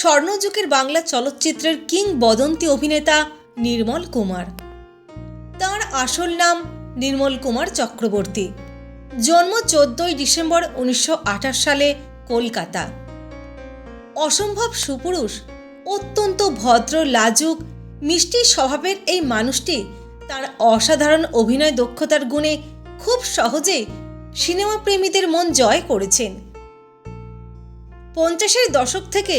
স্বর্ণযুগের বাংলা চলচ্চিত্রের কিংবদন্তি অভিনেতা নির্মল কুমার। তার আসল নাম নির্মল কুমার চক্রবর্তী। জন্ম চোদ্দই ডিসেম্বর উনিশশো আঠাশ সালে কলকাতা। অসম্ভব সুপুরুষ, অত্যন্ত ভদ্র, লাজুক, মিষ্টি স্বভাবের এই মানুষটি তার অসাধারণ অভিনয় দক্ষতার গুণে খুব সহজে সিনেমা প্রেমীদের মন জয় করেছেন। পঞ্চাশের দশক থেকে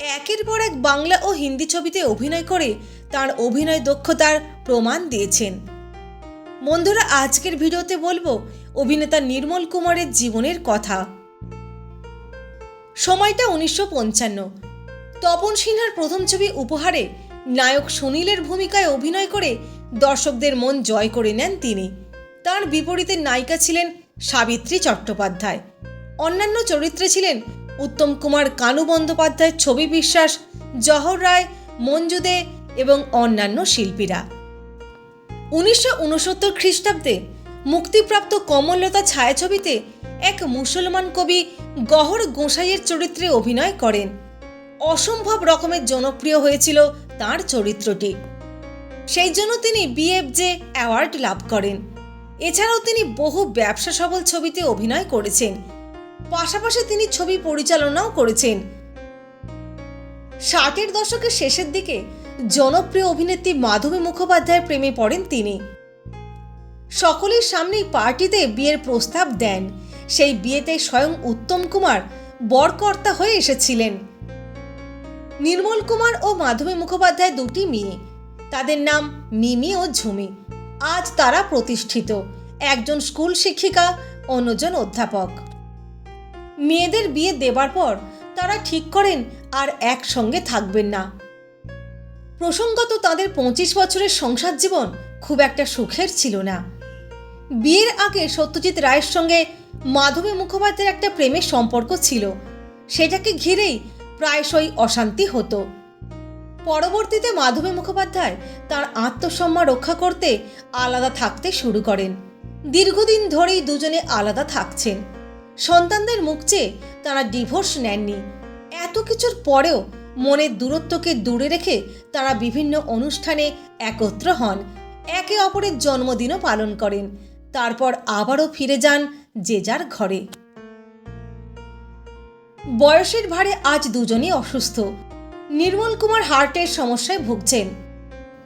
একের পর এক বাংলা ও হিন্দি ছবিতে অভিনয় করে তার অভিনয় দক্ষতার প্রমাণ দিয়েছেন। বন্ধুরা, আজকের ভিডিওতে বলব, অভিনেতা নির্মল কুমারের জীবনের কথা। সময়টা উনিশশো পঞ্চান্ন। তপন সিনহার প্রথম ছবি উপহারে নায়ক সুনীলের ভূমিকায় অভিনয় করে দর্শকদের মন জয় করে নেন তিনি। তার বিপরীতে নায়িকা ছিলেন সাবিত্রী চট্টোপাধ্যায়। অন্যান্য চরিত্রে ছিলেন উত্তম কুমার কানু বন্দ্যোপাধ্যায় ছবি বিশ্বাস, জহর রায়, মঞ্জু দে এবং অন্যান্য শিল্পীরা। উনিশশো উনসত্তর খ্রিস্টাব্দে মুক্তিপ্রাপ্ত কমললতা ছায়াছবিতে এক মুসলমান কবি গহর গোসাইয়ের চরিত্রে অভিনয় করেন। অসম্ভব রকমের জনপ্রিয় হয়েছিল তার চরিত্রটি। সেই জন্য তিনি বিএফজে অ্যাওয়ার্ড লাভ করেন। এছাড়াও তিনি বহু ব্যবসা সফল ছবিতে অভিনয় করেছেন। পাশাপাশি তিনি ছবি পরিচালনাও করেছেন। ষাটের দশকের শেষের দিকে জনপ্রিয় অভিনেত্রী মাধবী মুখোপাধ্যায়ের প্রেমে পড়েন তিনি। সকলের সামনেই পার্টিতে বিয়ের প্রস্তাব দেন। সেই বিয়েতে স্বয়ং উত্তম কুমার বরকর্তা হয়ে এসেছিলেন। নির্মল কুমার ও মাধবী মুখোপাধ্যায় দুটি মেয়ে। তাদের নাম মিমি ও ঝুমি। আজ তারা প্রতিষ্ঠিত। একজন স্কুল শিক্ষিকা, অন্যজন অধ্যাপক। মেয়েদের বিয়ে দেবার পর তারা ঠিক করেন আর একসঙ্গে থাকবেন না। প্রসঙ্গত তাদের পঁচিশ বছরের সংসার জীবন খুব একটা সুখের ছিল না। বিয়ের আগে সত্যজিৎ রায়ের সঙ্গে মাধবী মুখোপাধ্যায়ের একটা প্রেমের সম্পর্ক ছিল। সেটাকে ঘিরেই প্রায়শই অশান্তি হতো। পরবর্তীতে মাধবী মুখোপাধ্যায় তার আত্মসম্মান রক্ষা করতে আলাদা থাকতে শুরু করেন। দীর্ঘদিন ধরেই দুজনে আলাদা থাকছেন। সন্তানদের মুখ চেয়ে তারা ডিভোর্স নেননি। এত কিছুর পরেও মনের দূরত্বকে দূরে রেখে তারা বিভিন্ন অনুষ্ঠানে একত্র হন, একে অপরের জন্মদিনও পালন করেন। তারপর আবারও ফিরে যান যে যার ঘরে। বয়সের ভারে আজ দুজনেই অসুস্থ। নির্মল কুমার হার্টের সমস্যায় ভুগছেন।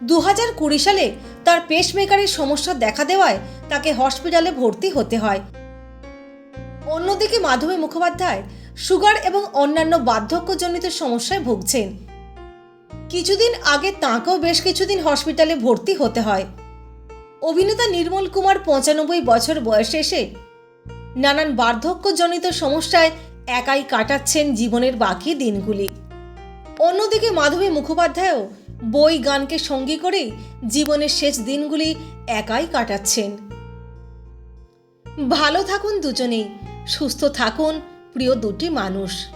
দু হাজার কুড়ি সালে তার পেসমেকারের সমস্যা দেখা দেওয়ায় তাকে হসপিটালে ভর্তি হতে হয়। অন্যদিকে মাধবী মুখোপাধ্যায় সুগার এবং অন্যান্য বার্ধক্যজনিত সমস্যায় ভুগছেন। কিছুদিন আগে তাঁকেও বেশ কিছুদিন হসপিটালে ভর্তি হতে হয়। অভিনেতা নির্মল কুমার পঁচানব্বই বছর বয়সে এসে নানান বার্ধক্যজনিত সমস্যায় একাই কাটাচ্ছেন জীবনের বাকি দিনগুলি। অন্যদিকে মাধবী মুখোপাধ্যায়ও বই, গানকে সঙ্গী করেই জীবনের শেষ দিনগুলি একাই কাটাচ্ছেন। ভালো থাকুন দুজনেই। সুস্থ থাকুন, প্রিয় দুটি মানুষ।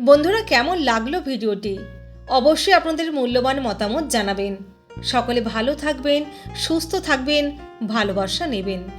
বন্ধুরা, কেমন লাগল ভিডিওটি? অবশ্যই আপনাদের মূল্যবান মতামত জানাবেন। সকলে ভালো থাকবেন, সুস্থ থাকবেন, ভালোবাসা নেবেন।